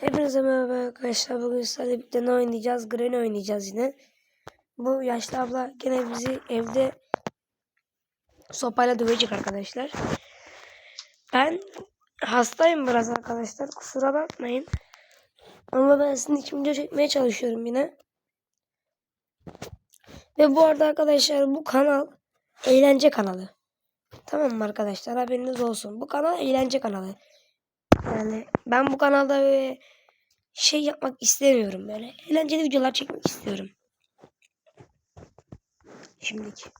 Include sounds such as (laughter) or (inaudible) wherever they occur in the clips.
Hepinize merhaba arkadaşlar. Bugün sizlerle birlikte ne oynayacağız? Granny oynayacağız yine. Bu yaşlı abla gene bizi evde sopayla dövecek arkadaşlar. Ben hastayım biraz arkadaşlar. Kusura bakmayın. Ama ben sizin için çekmeye çalışıyorum yine. Ve bu arada arkadaşlar bu kanal eğlence kanalı. Tamam mı arkadaşlar? Haberiniz olsun. Bu kanal eğlence kanalı. Yani ben bu kanalda böyle şey yapmak istemiyorum böyle. Eğlenceli videolar çekmek istiyorum. Şimdiki.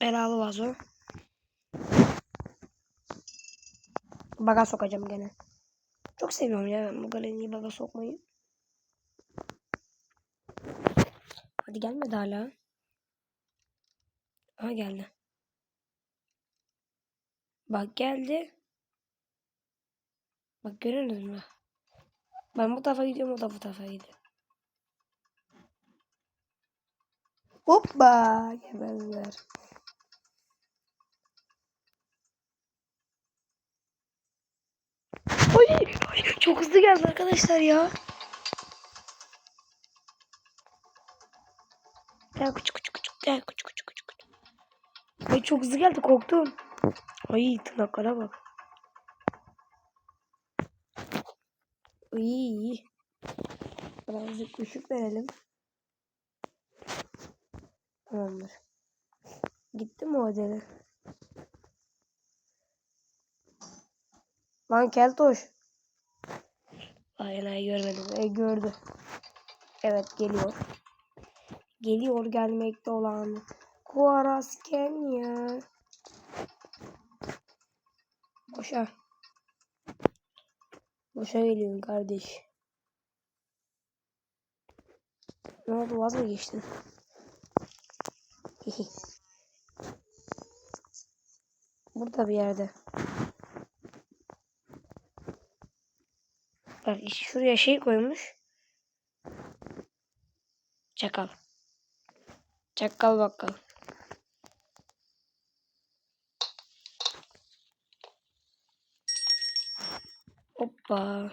Belalı vazo. Baga sokacağım gene. Çok seviyorum ya ben bu galeriyi baga sokmayı. Hadi gelmedi hala. Aha geldi. Bak geldi. Bak görüyorsunuz mu? Ben bu tarafa gidiyorum o da bu tarafa gidiyor. Hoppa gebezler. Oy, oy, çok hızlı geldi arkadaşlar ya. Gel küçük küçük küçük gel küçük küçük küçük. Ay çok hızlı geldi korktum. Ay tırnaklara bak. İyi. Birazcık ışık verelim. Tamamdır. Gitti mi o deli? Lan keltoş. Ay ay görmedim. E gördü. Evet geliyor. Geliyor gelmekte olan. Kuaras Kenya. Boşa. Boşa geliyorsun kardeş. Ne oldu vaz mı geçtin? (laughs) Burada bir yerde. Bak şuraya şey koymuş. Çakal. Çakal bakkal. Hoppa.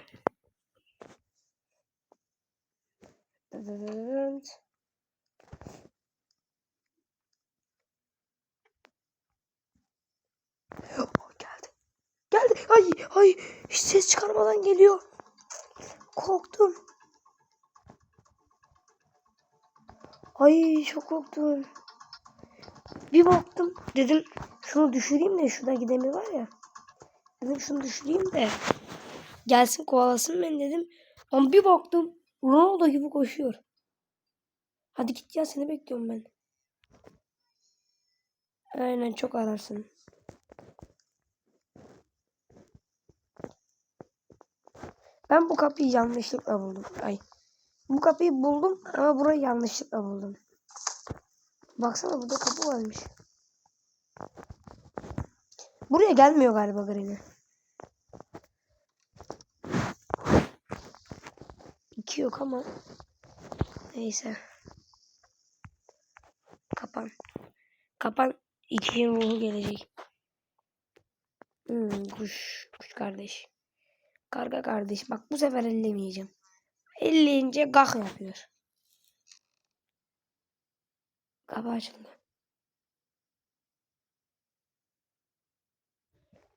Oh, geldi. Geldi. Ay ay hiç ses çıkarmadan geliyor. Korktum. Ay çok korktum. Bir baktım dedim şunu düşüreyim de şurada gidemi var ya. Dedim şunu düşüreyim de gelsin kovalasın beni dedim. Ama bir baktım Ronaldo gibi koşuyor. Hadi git ya seni bekliyorum ben. Aynen çok ararsın. Ben bu kapıyı yanlışlıkla buldum. Ay. Bu kapıyı buldum ama burayı yanlışlıkla buldum. Baksana burada kapı varmış. Buraya gelmiyor galiba Granny. İki yok ama. Neyse. Kapan. Kapan. İkinin ruhu gelecek. Hmm, kuş. Kuş kardeş. Karga kardeş. Bak bu sefer ellemeyeceğim. Elleyince gah yapıyor. Kapı açıldı.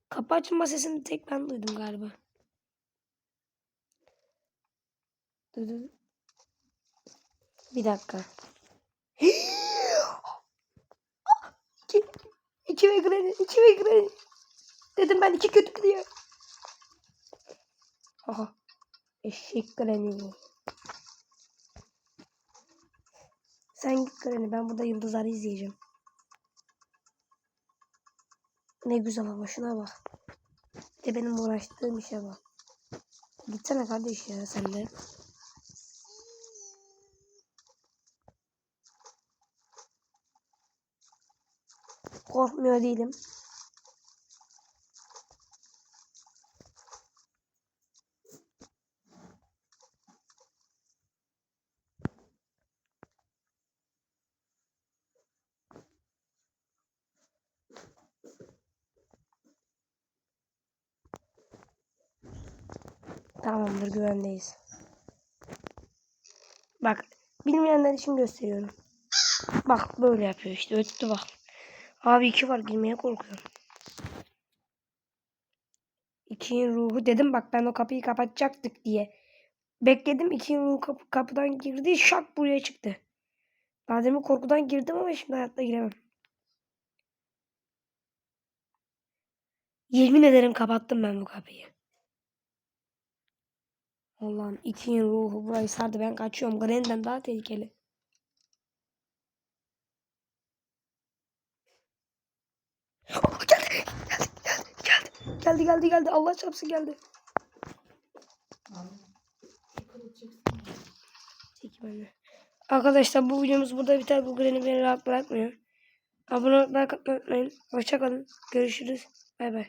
Kapı açılma sesini tek ben duydum galiba. Duydum. Bir dakika. (gasps) iki, iki ve Granny, iki ve Granny. Dedim ben iki kötü diye. Aha. Eşek Granny. Sen git Granny ben burada yıldızları izleyeceğim. Ne güzel ama şuna bak. Bir de benim uğraştığım işe bak. Gitsene kardeş ya sen de. Korkmuyor değilim. Tamamdır güvendeyiz. Bak bilmeyenler için gösteriyorum. Bak böyle yapıyor işte öttü bak. Abi iki var girmeye korkuyorum. İkinin ruhu dedim bak ben o kapıyı kapatacaktık diye. Bekledim ikinin ruhu kapı, kapıdan girdi şak buraya çıktı. Ben demin korkudan girdim ama şimdi hayatta giremem. Yemin ederim kapattım ben bu kapıyı. Allah'ım ikinin ruhu burayı sardı ben kaçıyorum. Granny'den daha tehlikeli. Oh, geldi, geldi, geldi, geldi, geldi. Allah çarpsın geldi. Arkadaşlar bu videomuz burada biter. Bu Granny beni rahat bırakmıyor. Abone olmayı, unutmayın. Hoşçakalın. Görüşürüz. Bay bay.